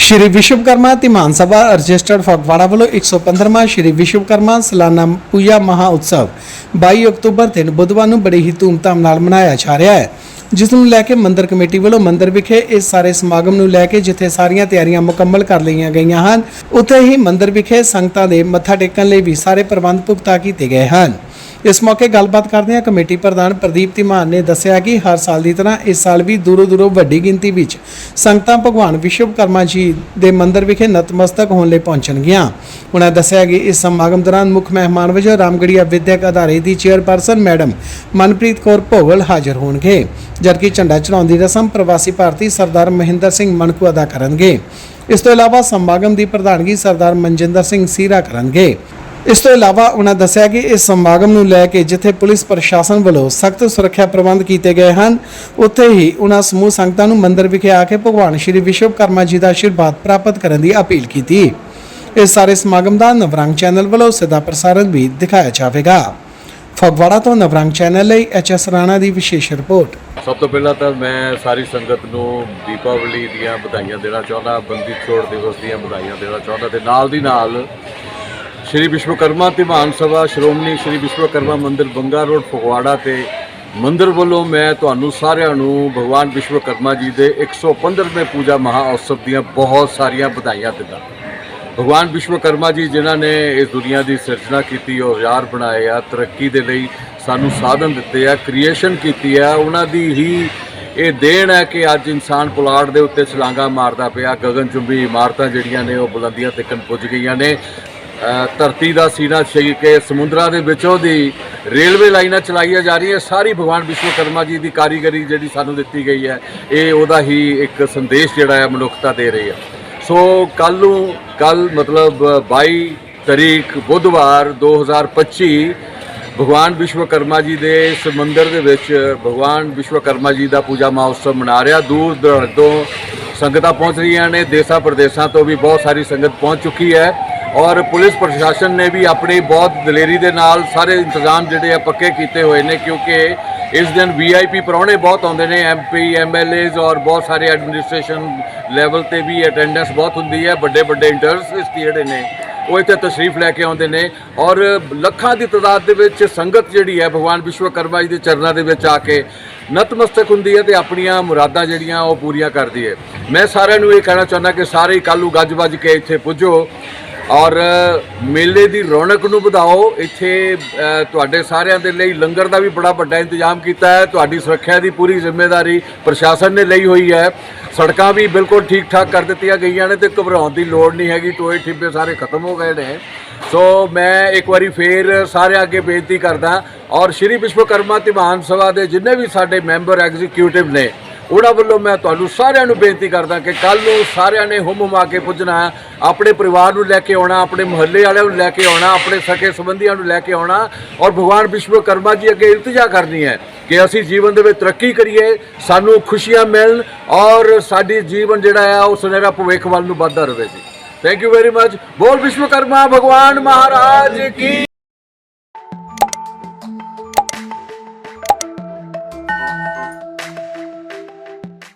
ਸ਼੍ਰੀ Vishwakarma Dhiman Sabha registered Phagwara ਵੱਲੋਂ 115ਵਾਂ ਸ਼੍ਰੀ ਵਿਸ਼ਵਕਰਮਾ ਸਾਲਾਨਾ ਪੂਜਾ ਮਹਾ ਉਤਸਵ 22 ਅਕਤੂਬਰ ਦਿਨ ਬੁੱਧਵਾਰ ਨੂੰ ਬੜੀ ਹੀ ਧੂਮਧਾਮ ਨਾਲ ਮਨਾਇਆ ਜਾ ਰਿਹਾ ਹੈ, ਜਿਸ ਨੂੰ ਲੈ ਕੇ ਮੰਦਿਰ ਕਮੇਟੀ ਵੱਲੋਂ ਮੰਦਿਰ ਵਿਖੇ ਇਸ ਸਾਰੇ ਸਮਾਗਮ ਨੂੰ ਲੈ ਕੇ ਜਿੱਥੇ ਸਾਰੀਆਂ ਤਿਆਰੀਆਂ ਮੁਕੰਮਲ ਕਰ ਲਈਆਂ ਗਈਆਂ ਹਨ, ਉੱਥੇ ਹੀ ਮੰਦਿਰ ਵਿਖੇ ਸੰਗਤਾਂ ਦੇ ਮੱਥਾ ਟੇਕਣ ਲਈ ਵੀ ਸਾਰੇ ਪ੍ਰਬੰਧ ਪੁਖਤਾ ਕੀਤੇ ਗਏ ਹਨ। ਇਸ ਮੌਕੇ ਗੱਲਬਾਤ ਕਰਦਿਆਂ ਕਮੇਟੀ ਪ੍ਰਧਾਨ ਪ੍ਰਦੀਪ ਧੀਮਾਨ ਨੇ ਦੱਸਿਆ ਕਿ ਹਰ ਸਾਲ ਦੀ ਤਰ੍ਹਾਂ ਇਸ ਸਾਲ ਵੀ ਦੂਰੋਂ ਦੂਰੋਂ ਵੱਡੀ ਗਿਣਤੀ ਵਿੱਚ ਸੰਗਤਾਂ ਭਗਵਾਨ ਵਿਸ਼ਵਕਰਮਾ ਜੀ ਦੇ ਮੰਦਿਰ ਵਿਖੇ ਨਤਮਸਤਕ ਹੋਣ ਲਈ ਪਹੁੰਚਣਗੀਆਂ। ਉਹਨਾਂ ਦੱਸਿਆ ਕਿ ਇਸ ਸਮਾਗਮ ਦੌਰਾਨ ਮੁੱਖ ਮਹਿਮਾਨ ਵਜੋਂ ਰਾਮਗੜੀਆ ਵਿਦਿਅਕ ਅਦਾਰੇ ਦੀ ਚੇਅਰਪਰਸਨ ਮੈਡਮ ਮਨਪ੍ਰੀਤ ਕੌਰ ਭੋਗਲ ਹਾਜ਼ਰ ਹੋਣਗੇ, ਜਦਕਿ ਝੰਡਾ ਚੜਾਉਣ ਦੀ ਰਸਮ ਪ੍ਰਵਾਸੀ ਭਾਰਤੀ ਸਰਦਾਰ ਮਹਿੰਦਰ ਸਿੰਘ ਮਣਕੂ ਅਦਾ ਕਰਨਗੇ। ਇਸ ਤੋਂ ਇਲਾਵਾ ਸਮਾਗਮ ਦੀ ਪ੍ਰਧਾਨਗੀ ਸਰਦਾਰ ਮਨਜਿੰਦਰ ਸਿੰਘ ਸੀਰਾ ਕਰਨਗੇ। ਇਸ ਤੋਂ ਇਲਾਵਾ ਉਹਨਾਂ ਦੱਸਿਆ ਕਿ ਇਸ ਸਮਾਗਮ ਨੂੰ ਲੈ ਕੇ ਜਿੱਥੇ ਪੁਲਿਸ ਪ੍ਰਸ਼ਾਸਨ ਵੱਲੋਂ ਸਖਤ ਸੁਰੱਖਿਆ ਪ੍ਰਬੰਧ ਕੀਤੇ ਗਏ ਹਨ, ਉੱਥੇ ਹੀ ਉਹਨਾਂ ਸਮੂਹ ਸੰਗਤਾਂ ਨੂੰ ਮੰਦਿਰ ਵਿਖੇ ਆ ਕੇ ਭਗਵਾਨ ਸ਼੍ਰੀ ਵਿਸ਼ਵਕਰਮਾ ਜੀ ਦਾ ਆਸ਼ੀਰਵਾਦ ਪ੍ਰਾਪਤ ਕਰਨ ਦੀ ਅਪੀਲ ਕੀਤੀ। ਇਸ ਸਾਰੇ ਸਮਾਗਮ ਦਾ ਨਵਰੰਗ ਚੈਨਲ ਵੱਲੋਂ ਸਿੱਧਾ ਪ੍ਰਸਾਰਣ ਵੀ ਦਿਖਾਇਆ ਜਾਵੇਗਾ। ਫਗਵਾੜਾ ਤੋਂ ਨਵਰੰਗ ਚੈਨਲ ਲਈ ਐਚ ਐਸ ਰਾਣਾ ਦੀ ਵਿਸ਼ੇਸ਼ ਰਿਪੋਰਟ। ਸਭ ਤੋਂ ਪਹਿਲਾਂ ਤਾਂ ਮੈਂ ਸਾਰੀ ਸੰਗਤ ਨੂੰ ਦੀਪਾਵਲੀ ਦੀਆਂ ਵਧਾਈਆਂ ਦੇਣਾ ਚਾਹੁੰਦਾ, ਬੰਦੀ ਛੋੜ ਦਿਵਸ ਦੀਆਂ ਵਧਾਈਆਂ ਦੇਣਾ ਚਾਹੁੰਦਾ ਤੇ ਨਾਲ ਦੀ ਨਾਲ ਸ਼੍ਰੀ ਵਿਸ਼ਵਕਰਮਾ ਧਿਮਾਨ ਸਭਾ ਸ਼੍ਰੋਮਣੀ ਸ਼੍ਰੀ ਵਿਸ਼ਵਕਰਮਾ ਮੰਦਿਰ ਬੰਗਾ ਰੋਡ, ਫਗਵਾੜਾ ਤੇ ਮੰਦਿਰ ਵੱਲੋਂ ਮੈਂ ਤੁਹਾਨੂੰ ਸਾਰਿਆਂ ਨੂੰ ਭਗਵਾਨ ਵਿਸ਼ਵਕਰਮਾ ਜੀ ਦੇ 115ਵੇਂ ਪੂਜਾ ਮਹਾ ਦੀਆਂ ਬਹੁਤ ਸਾਰੀਆਂ ਵਧਾਈਆਂ ਦਿੰਦਾ। ਭਗਵਾਨ ਵਿਸ਼ਵਕਰਮਾ ਜੀ ਜਿਨ੍ਹਾਂ ਨੇ ਇਸ ਦੁਨੀਆ ਦੀ ਸਿਰਜਣਾ ਕੀਤੀ, ਔਜ਼ਾਰ ਬਣਾਏ ਆ, ਤਰੱਕੀ ਦੇ ਲਈ ਸਾਨੂੰ ਸਾਧਨ ਦਿੱਤੇ ਆ, ਕ੍ਰੀਏਸ਼ਨ ਕੀਤੀ ਆ, ਉਹਨਾਂ ਦੀ ਹੀ ਇਹ ਦੇਣ ਹੈ ਕਿ ਅੱਜ ਇਨਸਾਨ ਪੁਲਾੜ ਦੇ ਉੱਤੇ ਛਲਾਂਗਾ ਮਾਰਦਾ ਪਿਆ ਗਗਨਚੁੰਬੀ ਇਮਾਰਤਾਂ ਜਿਹੜੀਆਂ ਨੇ ਉਹ ਬੁਲੰਦੀਆਂ ਤੱਕ ਪੁੱਜ ਗਈਆਂ ਨੇ। ਧਰਤੀ ਦਾ ਸੀਨਾ ਛੇ ਕੇ ਸਮੁੰਦਰਾਂ ਦੇ ਵਿੱਚੋਂ ਦੀ ਰੇਲਵੇ ਲਾਈਨਾਂ ਚਲਾਈਆਂ ਜਾ ਰਹੀਆਂ, ਸਾਰੀ ਭਗਵਾਨ ਵਿਸ਼ਵਕਰਮਾ ਜੀ ਦੀ ਕਾਰੀਗਰੀ ਜਿਹੜੀ ਸਾਨੂੰ ਦਿੱਤੀ ਗਈ ਹੈ, ਇਹ ਉਹਦਾ ਹੀ ਇੱਕ ਸੰਦੇਸ਼ ਜਿਹੜਾ ਹੈ ਮਨੁੱਖਤਾ ਦੇ ਰਹੀ ਹੈ। ਸੋ ਕੱਲ ਨੂੰ ਕੱਲ ਮਤਲਬ 22 ਤਰੀਕ ਬੁੱਧਵਾਰ 2025 ਭਗਵਾਨ ਵਿਸ਼ਵਕਰਮਾ ਜੀ ਦੇ ਇਸ ਮੰਦਿਰ ਦੇ ਵਿੱਚ ਭਗਵਾਨ ਵਿਸ਼ਵਕਰਮਾ ਜੀ ਦਾ ਪੂਜਾ ਮਹੋਤਸਵ ਮਨਾ ਰਿਹਾ। ਦੂਰ ਦਰਾਡੇ ਸੰਗਤਾਂ ਪਹੁੰਚ ਰਹੀਆਂ ਨੇ ਦੇਸਾਂ ਪ੍ਰਦੇਸਾਂ ਤੋਂ ਵੀ ਬਹੁਤ ਸਾਰੀ ਸੰਗਤ ਪਹੁੰਚ ਚੁੱਕੀ ਹੈ। ਔਰ ਪੁਲਿਸ ਪ੍ਰਸ਼ਾਸਨ ਨੇ ਵੀ ਆਪਣੀ ਬਹੁਤ ਦਲੇਰੀ ਦੇ ਨਾਲ ਸਾਰੇ ਇੰਤਜ਼ਾਮ ਜਿਹੜੇ ਆ ਪੱਕੇ ਕੀਤੇ ਹੋਏ ਨੇ, ਕਿਉਂਕਿ ਇਸ ਦਿਨ ਵੀਆਈਪੀ ਪ੍ਰਾਹੁਣੇ ਬਹੁਤ ਆਉਂਦੇ ਨੇ ਐਮਪੀ ਐਮਐਲਏਜ਼ ਔਰ ਬਹੁਤ ਸਾਰੇ ਐਡਮਿਨਿਸਟ੍ਰੇਸ਼ਨ ਲੈਵਲ ਤੇ ਵੀ ਅਟੈਂਡੈਂਸ ਬਹੁਤ ਹੁੰਦੀ ਹੈ, ਵੱਡੇ ਵੱਡੇ ਇੰਟਰਸਟ ਜਿਹੜੇ ਨੇ, ਉਹ ਇੱਥੇ ਤਸ਼ਰੀਫ ਲੈ ਕੇ ਆਉਂਦੇ ਨੇ ਔਰ ਲੱਖਾਂ ਦੀ ਤਾਦਾਦ ਦੇ ਵਿੱਚ ਸੰਗਤ ਜਿਹੜੀ ਹੈ, ਭਗਵਾਨ ਵਿਸ਼ਵਕਰਮਾ ਜੀ ਦੇ ਚਰਨਾਂ ਦੇ ਵਿੱਚ ਆ ਕੇ ਨਤਮਸਤਕ ਹੁੰਦੀ ਹੈ ਤੇ ਆਪਣੀਆਂ ਮੁਰਾਦਾਂ ਜਿਹੜੀਆਂ ਉਹ ਪੂਰੀਆਂ ਕਰਦੀ ਹੈ। ਮੈਂ ਸਾਰਿਆਂ ਨੂੰ ਇਹ ਕਹਿਣਾ ਚਾਹੁੰਦਾ ਕਿ ਸਾਰੇ ਕੱਲ੍ਹ ਨੂੰ ਗੱਜ ਵੱਜ ਕੇ ਇੱਥੇ ਪੁੱਜੋ। ਔਰ ਮੇਲੇ ਦੀ ਰੌਣਕ ਨੂੰ ਵਧਾਓ। ਇੱਥੇ ਤੁਹਾਡੇ ਸਾਰਿਆਂ ਦੇ ਲਈ ਲੰਗਰ ਦਾ ਵੀ ਬੜਾ ਵੱਡਾ ਇੰਤਜ਼ਾਮ ਕੀਤਾ ਹੈ। ਤੁਹਾਡੀ ਸੁਰੱਖਿਆ ਦੀ ਪੂਰੀ ਜ਼ਿੰਮੇਵਾਰੀ ਪ੍ਰਸ਼ਾਸਨ ਨੇ ਲਈ ਹੋਈ ਹੈ। ਸੜਕਾਂ ਵੀ ਬਿਲਕੁਲ ਠੀਕ ਠਾਕ ਕਰ ਦਿੱਤੀਆਂ ਗਈਆਂ ਨੇ ਤੇ ਘਬਰਾਉਣ ਦੀ ਲੋੜ ਨਹੀਂ ਹੈਗੀ। ਟੋਏ ਠਿੱਬੇ ਸਾਰੇ ਖਤਮ ਹੋ ਗਏ ਨੇ। ਸੋ ਮੈਂ ਇੱਕ ਵਾਰੀ ਫੇਰ ਸਾਰਿਆਂ ਅੱਗੇ ਬੇਨਤੀ ਕਰਦਾ ਔਰ ਸ਼੍ਰੀ ਵਿਸ਼ਵਕਰਮਾ ਧਿਮਾਨ ਸਭਾ ਦੇ ਜਿੰਨੇ ਵੀ ਸਾਡੇ ਮੈਂਬਰ ਐਗਜ਼ੀਕਿਊਟਿਵ ਨੇ ਉਹਨਾਂ ਵੱਲੋਂ ਮੈਂ ਤੁਹਾਨੂੰ ਸਾਰਿਆਂ ਨੂੰ ਬੇਨਤੀ ਕਰਦਾ ਕਿ ਕੱਲ ਨੂੰ ਸਾਰਿਆਂ ਨੇ ਹੁਮ ਹੁਮਾ ਕੇ ਪੁੱਜਣਾ ਆਪਣੇ ਪਰਿਵਾਰ ਨੂੰ ਲੈ ਕੇ ਆਉਣਾ, ਆਪਣੇ ਮੁਹੱਲੇ ਵਾਲਿਆਂ ਨੂੰ ਲੈ ਕੇ ਆਉਣਾ, ਆਪਣੇ ਸਕੇ ਸੰਬੰਧੀਆਂ ਨੂੰ ਲੈ ਕੇ ਆਉਣਾ ਔਰ ਭਗਵਾਨ ਵਿਸ਼ਵਕਰਮਾ ਜੀ ਅੱਗੇ ਇਲਤਜਾ ਕਰਨੀ ਹੈ ਕਿ ਅਸੀਂ ਜੀਵਨ ਦੇ ਵਿੱਚ ਤਰੱਕੀ ਕਰੀਏ, ਸਾਨੂੰ ਖੁਸ਼ੀਆਂ ਮਿਲਣ ਔਰ ਸਾਡੀ ਜੀਵਨ ਜਿਹੜਾ ਆ ਉਹ ਸੁਨਹਿਰਾ ਭਵਿੱਖ ਵੱਲ ਨੂੰ ਵੱਧਦਾ ਰਹੇ ਜੀ। ਥੈਂਕ ਯੂ ਵੈਰੀ ਮਚ ਬੋਲ ਵਿਸ਼ਵਕਰਮਾ, ਭਗਵਾਨ ਮਹਾਰਾਜ ਕੀ